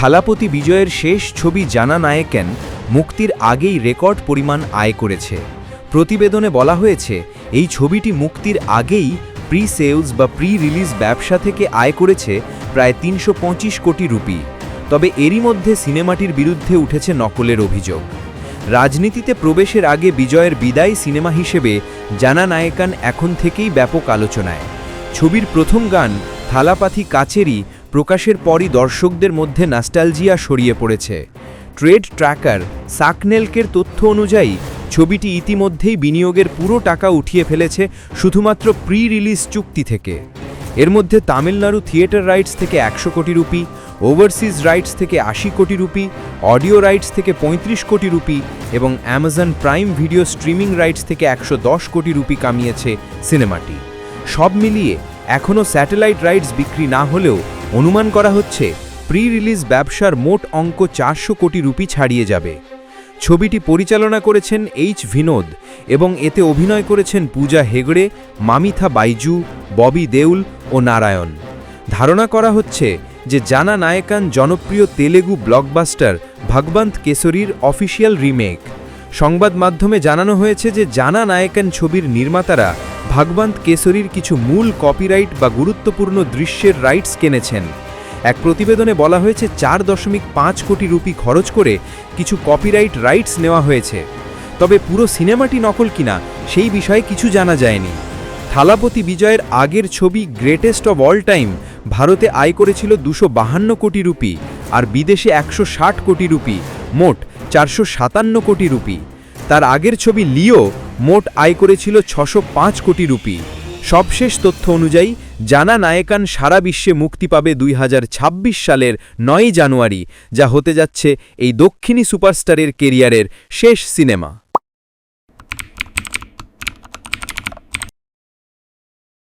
থালাপতি বিজয়ের শেষ ছবি জানা নায়কেন মুক্তির আগেই রেকর্ড পরিমাণ আয় করেছে। প্রতিবেদনে বলা হয়েছে, এই ছবিটি মুক্তির আগেই প্রি সেলস বা প্রি রিলিজ ব্যবসা থেকে আয় করেছে প্রায় তিনশো পঁচিশ কোটি রুপি। তবে এরই মধ্যে সিনেমাটির বিরুদ্ধে উঠেছে নকলের অভিযোগ। রাজনীতিতে প্রবেশের আগে বিজয়ের বিদায় সিনেমা হিসেবে জানা নায়কান এখন থেকেই ব্যাপক আলোচনায়। ছবির প্রথম গান, থালাপাথি কাচেরি প্রকাশের পরই দর্শকদের মধ্যে নাস্টালজিয়া ছড়িয়ে পড়েছে। ট্রেড ট্র্যাকার সাকনেলকের তথ্য অনুযায়ী, ছবিটি ইতিমধ্যেই বিনিয়োগের পুরো টাকা উঠিয়ে ফেলেছে শুধুমাত্র প্রি রিলিজ চুক্তি থেকে। এর মধ্যে তামিলনাড়ু থিয়েটার রাইটস থেকে একশো কোটি রুপি, ওভারসিজ রাইটস থেকে আশি কোটি রুপি, অডিও রাইটস থেকে ৩৫ কোটি রুপি এবং Amazon Prime Video streaming rights থেকে একশো দশ কোটি রুপি কামিয়েছে সিনেমাটি। সব মিলিয়ে এখনও স্যাটেলাইট রাইটস বিক্রি না হলেও অনুমান করা হচ্ছে প্রি রিলিজ ব্যবসার মোট অঙ্ক চারশো কোটি রুপি ছাড়িয়ে যাবে। ছবিটি পরিচালনা করেছেন এইচ ভিনোদ এবং এতে অভিনয় করেছেন পূজা হেগড়ে, মামিথা বাইজু, ববি দেউল ও নারায়ণ। ধারণা করা হচ্ছে যে জানা নায়কান জনপ্রিয় তেলেগু ব্লকবাস্টার ভগবন্ত কেশরীর অফিসিয়াল রিমেক। সংবাদ মাধ্যমে জানানো হয়েছে যে জানা নায়কান ছবির নির্মাতারা ভাগবন্ত কেশরীর কিছু মূল কপিরাইট বা গুরুত্বপূর্ণ দৃশ্যের রাইটস কিনেছেন। এক প্রতিবেদনে বলা হয়েছে, চার দশমিক পাঁচ কোটি রুপি খরচ করে কিছু কপিরাইট রাইটস নেওয়া হয়েছে। তবে পুরো সিনেমাটি নকল কিনা, সেই বিষয়ে কিছু জানা যায়নি। থালাপতি বিজয়ের আগের ছবি গ্রেটেস্ট অব অল টাইম ভারতে আয় করেছিল দুশো বাহান্ন কোটি রুপি আর বিদেশে একশো ষাট কোটি রুপি, মোট চারশো সাতান্ন কোটি রুপি। তার আগের ছবি লিও মোট আয় করেছিল ছশো পাঁচ কোটি রুপি। সবশেষ তথ্য অনুযায়ী, জানা নায়কান সারা বিশ্বে মুক্তি পাবে দুই হাজার ছাব্বিশ সালের নয় জানুয়ারি, যা হতে যাচ্ছে এই দক্ষিণী সুপারস্টারের কেরিয়ারের শেষ সিনেমা।